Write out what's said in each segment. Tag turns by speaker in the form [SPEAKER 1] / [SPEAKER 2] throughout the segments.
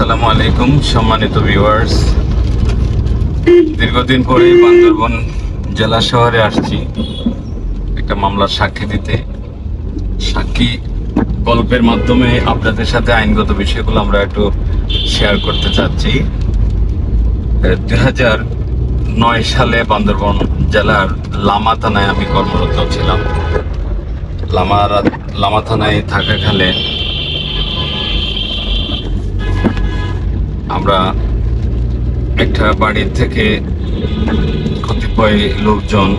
[SPEAKER 1] আসসালামু আলাইকুম, সম্মানিত ভিউয়ার্স দীর্ঘদিন পরে বান্দরবন জেলা শহরে আসছি। একটা মামলার সাক্ষী দিতে। সাক্ষী গল্পের মাধ্যমে আপনাদের সাথে আইনগত বিষয়গুলো আমরা একটু শেয়ার করতে চাচ্ছি। দুই হাজার নয় সালে বান্দরবন জেলার লামা থানায় আমি কর্মরত ছিলাম। লামা লামা থানায় থাকাকালে আমরা একটা বাড়ির থেকে কতিপয় লোকজন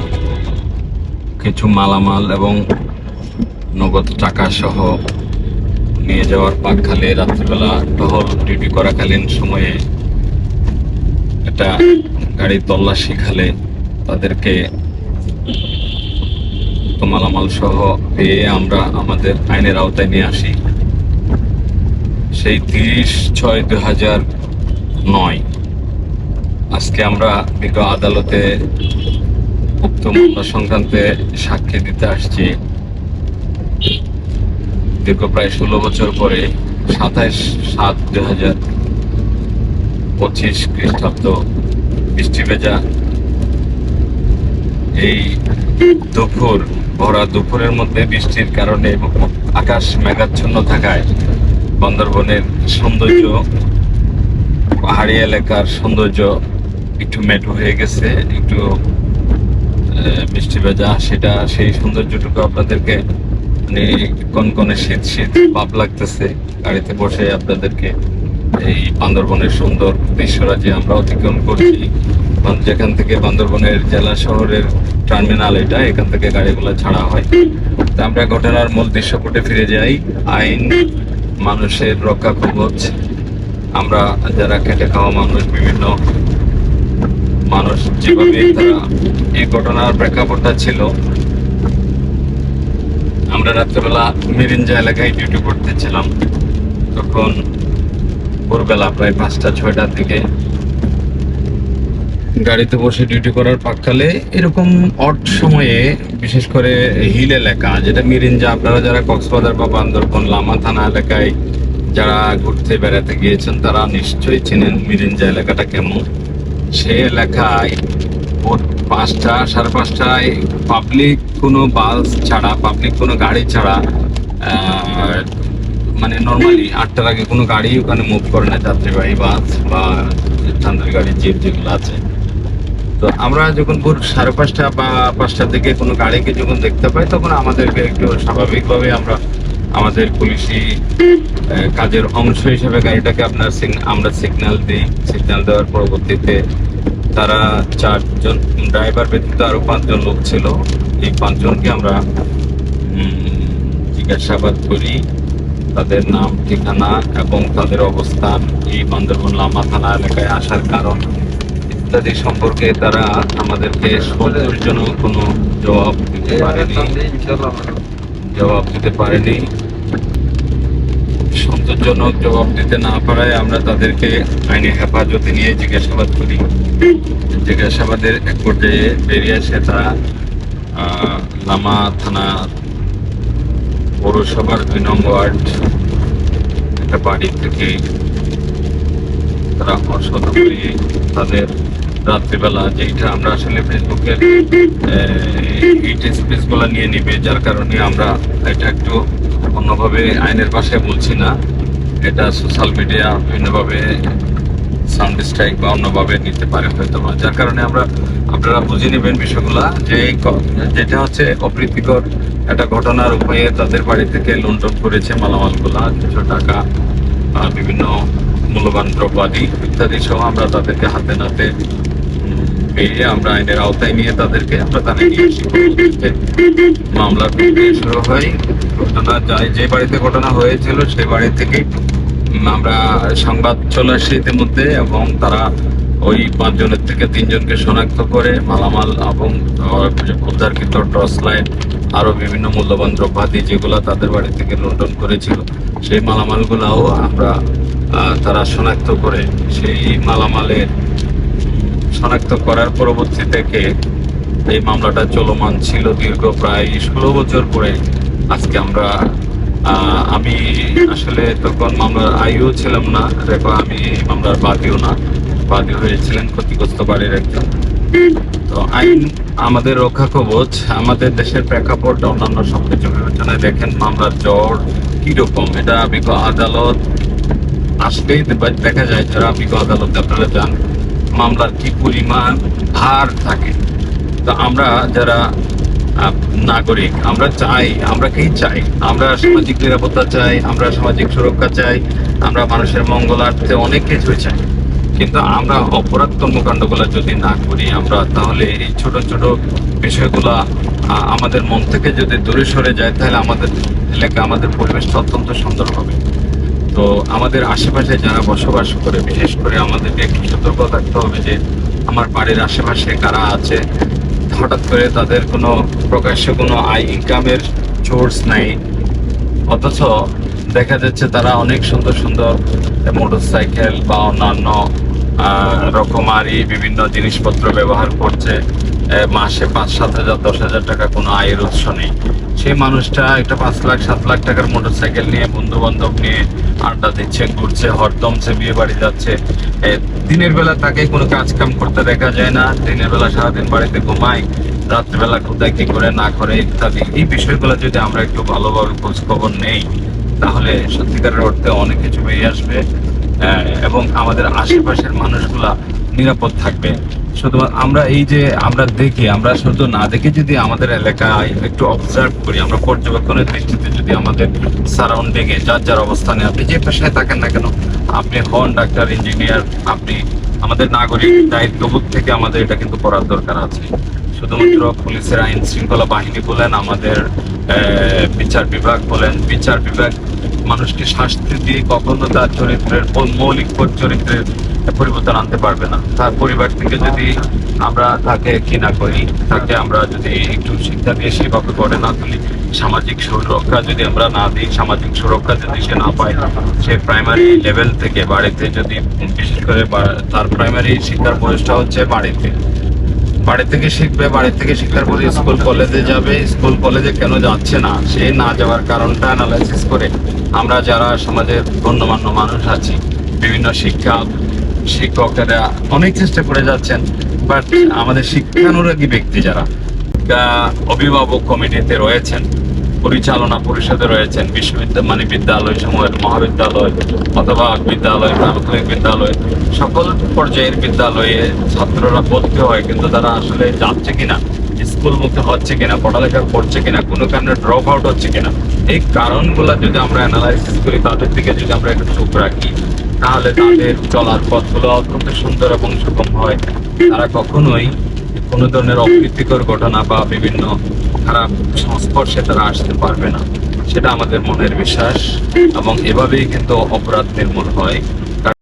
[SPEAKER 1] কিছু মালামাল এবং নগদ টাকা সহ নিয়ে যাওয়ার পাকখালে রাত্রিবেলা টহল ডিউটি করাকালীন সময়ে একটা গাড়ি তল্লাশি খালে তাদেরকে মালামাল সহ পেয়ে আমরা আমাদের আইনের আওতায় নিয়ে আসি। সেই তিরিশ ছয় দু হাজার নয়। আজকে আমরা বিজ্ঞ আদালতে উক্ত মামলা সংক্রান্তে সাক্ষী দিতে আসছি। দীর্ঘ প্রায় ষোলো বছর পরে সাতাইশ সাত দুই হাজার পঁচিশ খ্রিস্টাব্দ বৃষ্টি ভেজা। এই দুপুর, ভরা দুপুরের মধ্যে বৃষ্টির কারণে আকাশ মেঘাচ্ছন্ন থাকায়, বান্দরবনের সৌন্দর্য পাহাড়ি এলাকার সৌন্দর্য একটু মেটু হয়ে গেছে, একটু বৃষ্টি ভেজা, সেটা, সেই সৌন্দর্যটুকু আপনাদেরকে মানে কনকনে শীত শীত ভাব লাগতেছে, গাড়িতে বসে আপনাদেরকে এই বান্দরবনের সুন্দর দৃশ্যরাজি আমরা অতিক্রম করছি। যেখান থেকে বান্দরবনের জেলা শহরের টার্মিনাল এটা, এখান থেকে গাড়িগুলো ছাড়া হয়। তা আমরা ঘটনার মূল দৃশ্যপটে ফিরে যাই। আইন, মানুষের রক্ষা কবচ আমরা যারা খেটে খাওয়া মানুষ, বিভিন্ন মানুষ যেভাবে তারা এই ঘটনার প্রেক্ষাপটটা ছিল, আমরা রাত্রেবেলা মিরিঞ্জা এলাকায় ডিউটি করতেছিলাম। তখন ভোরবেলা প্রায় পাঁচটা, ছয়টার দিকে গাড়িতে বসে ডিউটি করার পাককালে এরকম অড সময়ে, বিশেষ করে হিল এলাকা, যেটা মিরিঞ্জা, আপনারা যারা কক্সবাজার বা বান্দরবন, লামা থানা এলাকায় যারা ঘুরতে বেড়াতে গিয়েছেন, তারা নিশ্চয়ই চেনেন মিরিঞ্জা এলাকাটা কেমন। সে এলাকায় ভোর পাঁচটা, সাড়ে পাঁচটায় পাবলিক কোনো বাস ছাড়া পাবলিক কোনো গাড়ি ছাড়া মানে নর্মালি আটটার আগে কোনো গাড়ি ওখানে মুভ করে না, যাত্রীবাহী বাস বা চান্দ্রি গাড়ি জিপ যেগুলো আছে। তো আমরা যখন ভোর সাড়ে পাঁচটা বা পাঁচটার দিকে কোনো গাড়িকে যখন দেখতে পাই, তখন আমাদেরকে একটু স্বাভাবিকভাবে আমরা আমাদের পুলিশি কাজের অংশ হিসেবে গাড়িটাকে আপনার আমরা সিগন্যাল দিই। সিগন্যাল দেওয়ার পরবর্তীতে তারা চারজন ড্রাইভার ব্যতীত আরও পাঁচজন লোক ছিল। এই পাঁচজনকে আমরা জিজ্ঞাসাবাদ করি তাদের নাম, ঠিকানা এবং তাদের অবস্থান এই বান্দরবন লামা থানা এলাকায় আসার কারণ ইত্যাদি সম্পর্কে তারা আমাদেরকে সন্তোষজনক কোনো জবাব দিতে পারেনি। জবাব দিতে পারেনি। সন্তোষজনক জবাব দিতে না পারায় আমরা তাদেরকে আইনি হেফাজতে নিয়ে জিজ্ঞাসাবাদ করি। জিজ্ঞাসাবাদের এক পর্যায়ে বেরিয়ে আসে তারা লামা থানা পৌরসভার দুই নং ওয়ার্ড, একটা বাড়ি থেকে তারা অসত তাদের রাত্রিবেলা যেটা আমরা আসলে ফেসবুকের হিট স্পেসগুলা নিয়ে নিবে, যার কারণে আমরা এটা একটু অন্যভাবে আইনের ভাষায় বলছি না এটা সোশ্যাল মিডিয়া বিভিন্নভাবে সাউন্ড স্ট্রাইক বা অন্যভাবে নিতে পারে হয়তো। যার কারণে আমরা, আপনারা বুঝে নেবেন বিষয়গুলা যে যেটা হচ্ছে অপ্রীতিকর একটা ঘটনার উপায়ে তাদের বাড়ি থেকে লুণ্ঠন করেছে মালামালগুলা কিছু টাকা বিভিন্ন মূল্যবান দ্রব্যাদি ইত্যাদি সহ আমরা তাদেরকে হাতে নাতে পেয়ে আমরা আইনের আওতায় নিয়ে তাদেরকে আমরা মামলা শুরু হয়। ঘটনা যায়, যে বাড়িতে ঘটনা হয়েছিল সেই বাড়ি থেকে আমরা সংবাদ চলে আসে ইতিমধ্যে এবং তারা ওই পাঁচজনের থেকে তিনজনকে শনাক্ত করে মালামাল এবং উদ্ধারকৃত টর্চ লাইট আরও বিভিন্ন মূল্যবান দ্রব্যাদি যেগুলো তাদের বাড়ি থেকে লুণ্ঠন করেছিল, সেই মালামালগুলাও আমরা তারা শনাক্ত করে সেই মালামালের শনাক্ত করার পরবর্তী থেকে এই মামলাটা চলমান ছিল দীর্ঘ প্রায় ষোলো বছর পরে। আজকে আমরা আমি আসলে তখন মামলার আইও ছিলাম না, দেখো আমি মামলার বাদীও না, বাদী হয়েছিলেন ক্ষতিগ্রস্ত বাড়ির একজন। তো আইন আমাদের রক্ষা কবচ, আমাদের দেশের প্রেক্ষাপট অন্যান্য সবকিছু বিবেচনায় দেখেন মামলার জ্বর কীরকম, এটা বিজ্ঞ আদালত আসলেই দেখা যায় যারা বিজ্ঞ আদালতে আপনারা যান মামলার কি পরিমাণ ভার থাকে। তো আমরা যারা নাগরিক, আমরা চাই, আমরা কি চাই? আমরা সামাজিক নিরাপত্তা চাই, আমরা সামাজিক সুরক্ষা চাই, আমরা মানুষের মঙ্গলার্থে অনেক কিছুই চাই। কিন্তু আমরা অপরাধ কর্মকাণ্ডগুলো যদি না করি, আমরা তাহলে এই ছোট ছোট বিষয়গুলা আমাদের মন থেকে যদি দূরে সরে যায়, তাহলে আমাদের এলাকা, আমাদের পরিবেশটা অত্যন্ত সুন্দর হবে। তো আমাদের আশেপাশে যারা বসবাস করে, বিশেষ করে আমাদেরকে একটু সতর্ক থাকতে হবে যে আমার বাড়ির আশেপাশে কারা আছে। হঠাৎ করে তাদের কোনো প্রকাশ্যে কোনো আয় ইনকামের সোর্স নাই। অথচ দেখা যাচ্ছে তারা অনেক সুন্দর সুন্দর মোটর সাইকেল বা অন্যান্য রকমারি বিভিন্ন জিনিসপত্র ব্যবহার করছে। মাসে পাঁচ, সাত হাজার, দশ হাজার টাকা কোনো আয়ের উৎস নেই। সেই মানুষটা একটা পাঁচ লাখ, সাত লাখ টাকার মোটর সাইকেল নিয়ে বন্ধু বান্ধব নিয়ে আড্ডা দিচ্ছে, ঘুরছে, হরদমছে, বিয়ে বাড়ি যাচ্ছে। দিনের বেলা তাকে কোনো কাজ কাম করতে দেখা যায় না। দিনের বেলা সারাদিন বাড়িতে ঘুমায় রাত্রিবেলা কোথায় কি করে না করে ইত্যাদি। এই বিষয়গুলো যদি আমরা একটু ভালোভাবে খোঁজ খবর নেই, তাহলে সত্যিকারের অর্থে অনেক কিছু বেরিয়ে আসবে। এবং আমাদের আশেপাশের মানুষগুলা নিরাপদ থাকবে। শুধু আমরা এই যে আমরা দেখি, আমরা শুধু না দেখে যদি আমাদের এলাকায় একটু অবজার্ভ করি, আমরা পর্যবেক্ষণের দৃষ্টিতে যদি আমাদের সারাউন্ডিং এ যার যার অবস্থানে আপনি যে পেশায় থাকেন না কেন, আপনি হন ডাক্তার ইঞ্জিনিয়ার আপনি আমাদের নাগরিক, দায়িত্ববোধ থেকে আমাদের এটা কিন্তু করার দরকার আছে। শুধুমাত্র পুলিশের আইন শৃঙ্খলা বাহিনী বলেন, আমাদের বিচার বিভাগ বলেন, বিচার বিভাগ মানুষকে শাস্তি দিয়ে কখনো তার চরিত্রের মৌলিক চরিত্রের পরিবর্তন আনতে পারবে না। তার পরিবার থেকে যদি আমরা তাকে না করি, তাকে আমরা যদি একটু শিক্ষা দিয়ে সেভাবে গড়ে না তুলি, সামাজিক সুরক্ষা যদি আমরা না দিই, সামাজিক সুরক্ষা যদি সে না পায়, সে প্রাইমারি লেভেল থেকে বাড়িতে যদি, বিশেষ করে তার প্রাইমারি শিক্ষার বয়সটা হচ্ছে বাড়িতে। বাড়ি থেকে শিখবে, বাড়ি থেকে শিখার পরে স্কুল কলেজে যাবে। স্কুল কলেজে কেন যাচ্ছে না? সে না যাওয়ার কারণটা অ্যানালাইসিস করে আমরা যারা সমাজের গণ্যমান্য মানুষ আছি, বিভিন্ন শিক্ষা শিক্ষকেরা অনেক চেষ্টা করে যাচ্ছেন বাট আমাদের শিক্ষানুরাগী ব্যক্তি যারা অভিভাবক কমিটিতে রয়েছেন পরিচালনা পরিষদে রয়েছেন বিশ্ববিদ্যালয় মানে বিদ্যালয় সমূহের মহাবিদ্যালয় অথবা বিদ্যালয়, প্রাথমিক বিদ্যালয়। সকল পর্যায়ের বিদ্যালয়ে ছাত্ররা ভর্তি হয়, কিন্তু তারা আসলে যাচ্ছে কিনা স্কুল মুখে হচ্ছে কিনা, পড়ালেখা করছে কিনা, কোনো কারণে ড্রপ আউট হচ্ছে কিনা, এই কারণগুলো যদি আমরা অ্যানালাইসিস করি, তাদের দিকে যদি আমরা একটু চোখ রাখি, তাহলে তাদের চলার পথগুলো অত্যন্ত সুন্দর এবং সুগম হয়। তারা কখনোই কোনো ধরনের অপ্রীতিকর ঘটনা বা বিভিন্ন খারাপ সংস্পর্শে তারা আসতে পারবে না। সেটা আমাদের মনের বিশ্বাস এবং এভাবেই কিন্তু অপরাধ নির্মূল হয়।